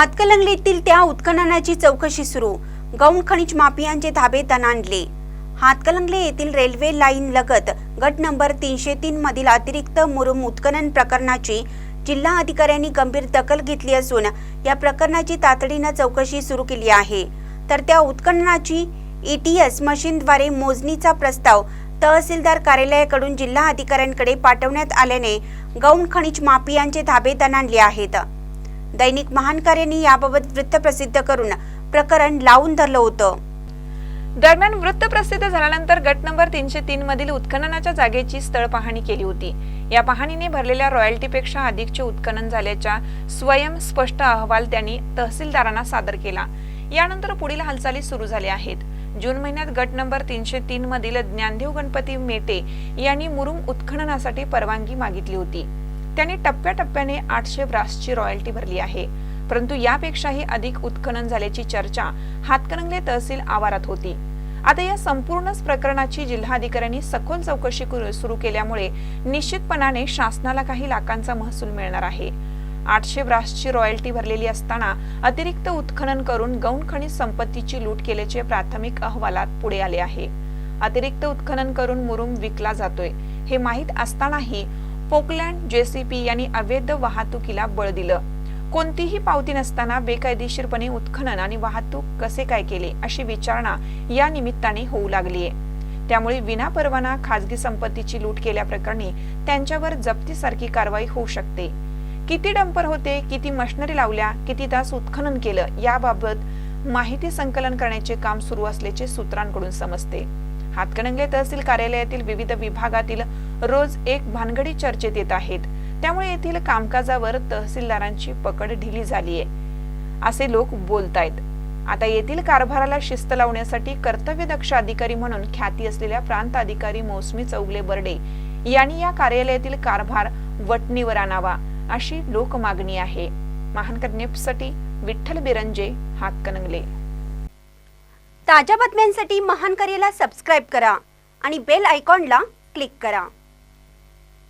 हातकलंगलीतील त्या उत्खननाची चौकशी सुरू. गौण खनिज माफियांचे धाबे तणांडले. हातकलंगले येथील रेल्वे लाईन लगत गट नंबर तीनशे तीन मधील अतिरिक्त मुरुम उत्खनन प्रकरणाची जिल्हा अधिकाऱ्यांनी गंभीर दखल घेतली असून या प्रकरणाची तातडीनं चौकशी सुरू केली आहे. तर त्या उत्खननाची ईटीएस मशीनद्वारे मोजणीचा प्रस्ताव तहसीलदार कार्यालयाकडून जिल्हा अधिकाऱ्यांकडे पाठवण्यात आल्याने गौण खनिज माफियांचे धाबे तणांडले आहेत. दैनिक महानकऱ्यांनी याबाबत वृत्त प्रसिद्ध करून प्रकरण लावून धरलं होतं. दरम्यान वृत्त प्रसिद्ध झाल्यानंतर गट नंबर तीनशे तीन मधील उत्खननाच्या जागेची स्थळ पाहणी केली होती. या पाहणीने भरलेल्या रॉयल्टीपेक्षा अधिकचे उत्खनन झाल्याचा स्वयं स्पष्ट अहवाल त्यांनी तहसीलदारांना सादर केला. यानंतर पुढील हालचाली सुरू झाल्या आहेत. जून महिन्यात गट नंबर तीनशे तीन मधील ज्ञानदेव गणपती मेटे यांनी मुरुम उत्खननासाठी परवानगी मागितली होती. त्यांनी टप्प्याटप्प्याने आठशे ब्रासची रॉयल्टी भरली आहे. परंतु यापेक्षाही अधिक उत्खनन झाल्याची चर्चा हातकणंगले तहसील आवारात होती. आता या संपूर्णच प्रकरणाची जिल्हाधिकाऱ्यांनी सखोल चौकशी करू- सुरू केल्यामुळे निश्चितपणाने शासनाला काही लाखांचा महसूल मिळणार आहे. आठशे ब्रासची रॉयल्टी भरलेली असताना अतिरिक्त उत्खनन करून गौण खनिज संपत्तीची लूट केल्याचे प्राथमिक अहवालात पुढे आले आहे. अतिरिक्त उत्खनन करून मुरुम विकला जातोय. हे माहीत असतानाही पोकलँड जेसीपी यांनी अवैध वाहतुकीला बळ दिलं. कोणतीही पावती नसताना बेकायदेशीरपणे उत्खनन आणि वाहतूक कसे काय केले अशी विचारणा या निमित्ताने होऊ लागलीय. त्यामुळे विनापरवाना खाजगी संपत्तीची लूट केल्याप्रकरणी त्यांच्यावर जप्तीसारखी कारवाई होऊ शकते. किती डंपर होते किती मशिनरी लावल्या किती तास उत्खनन केलं याबाबत माहिती संकलन करण्याचे काम सुरू असल्याचे सूत्रांकडून समजते. हातकणंगले तहसील कार्यालयातील विविध विभागातील रोज एक भानगडी चर्चेत येत आहेत. त्यामुळे येथील कामकाजावर तहसीलदारांची पकड ढिली झाली आहे असे लोक बोलतायत. आता येथील कारभाराला शिस्त लावण्यासाठी कर्तव्यदक्ष अधिकारी म्हणून ख्याती असलेल्या प्रांत अधिकारी मौसमी चौगले बर्डे यांनी या कार्यालयातील कारभार वटणीवर आणावा अशी लोक मागणी आहे. महानकर विठ्ठल बिरंजे हातकणंगले ताज्या बातम्यांसाठी महान करेला सबस्क्राईब करा आणि बेल आयकॉनला क्लिक करा.